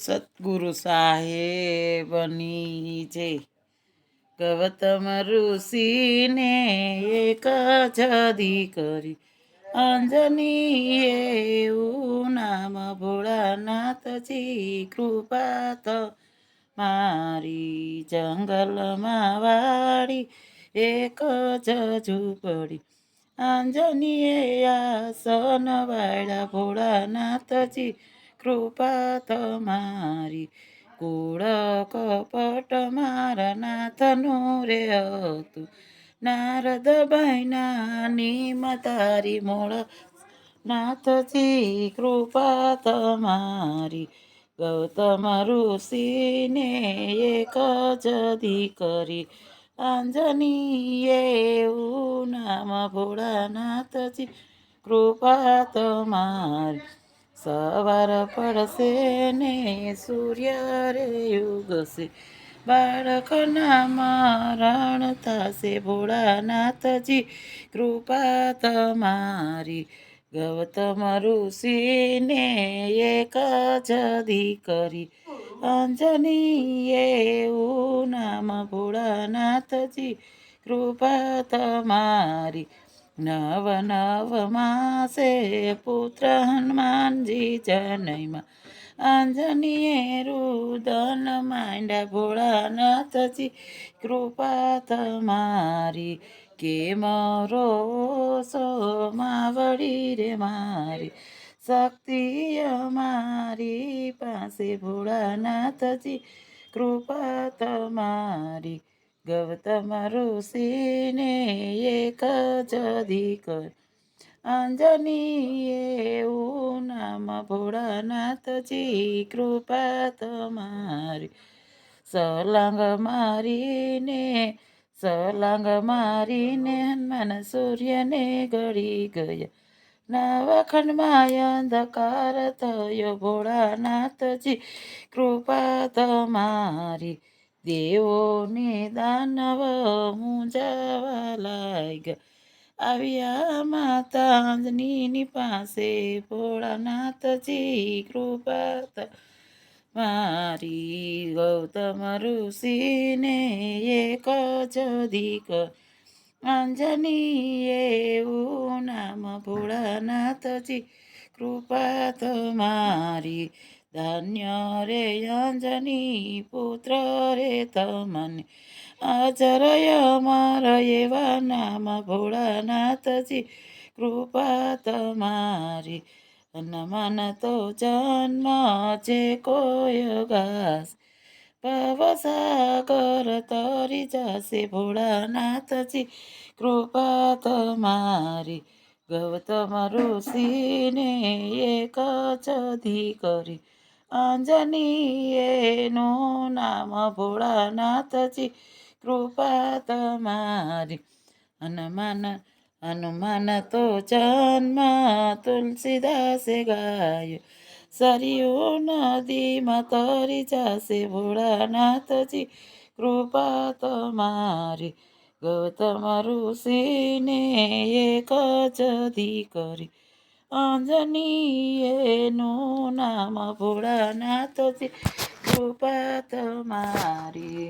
સતગુરુ સાહેબની જય ગૌતમ ઋષિને એક જદી કરી અંજની એવું નામ ભોળાનાથજી કૃપા તો મારી જંગલમાં વાળી એક જ ઝૂંપડી આંજનીએ આસન વાળા ભોળાનાથજી કૃપા તમારી કુળ કપટ મારા નાથનું રે હતું નારદ બહેના નિમ તારી મૂળ નાથજી કૃપા તમારી ગૌતમ ઋષિને એક જ દીકરી આંજનીએ એવું નામ ભોળાનાથજી કૃપા તમારી સવાર પડશે ને સૂર્ય રે યુગશે બાળકના મરણ થશે ભોળાનાથજી કૃપા તમારી. ગૌતમ ઋષિને એક જ દીકરી. અંજનીએ એવું નામ ભોળાનાથજી કૃપા તમારી. નવ નવ માસે પુત્ર હનુમાનજી જનૈમાં આંજનીએ રુદન માંડા ભોળાનાથજી, કૃપા તમારી કે મરો સો માવડી રે મારી. શક્તિ અમારી પાસે ભોળાનાથજી, કૃપા તમારી ગૌતમ ઋષિને એક જ દીકર. અંજની નામ ભોળાનાથજી, કૃપા તમારી. સલાંગ મારીને સલાંગ મારીને હનુમાન સૂર્યને ગળી ગયા. નવખંડમાં અંધકાર થયો ભોળાનાથજી, કૃપા તમારી. દેવોને દાનવ મૂંઝાવા લાગ્યા આવ્યા માતાંજની પાસે ભોળાનાથજી કૃપા મારી ગૌતમ ઋષિને એક જ દીક. અંજની એવું નામ ભોળાનાથજી કૃપા તમારી ધન્ય રે અંજની પુત્ર રે તમને અજરય અમર એવા નામ ભોળાનાથજી કૃપા તમારી હનુમાન તો જન્મ છે કોઈ ઘાસ ભવસાગર તરી જશે ભોળાનાથજી કૃપા તમારી ગૌતમ ઋષિને એક જ કરી અંજની એનું નામ ભોળાનાથજી કૃપા તમારી હનુમાન હનુમાન તો જન્મ તુલસીદાસે ગાયો સરયુ નદીમાં તરી જશે ભોળાનાથજી કૃપા તમારી ગૌતમ ઋષિને એક જ દીકરી અંજની એનું નામ ભોળાનાથથી કૃપા તમારી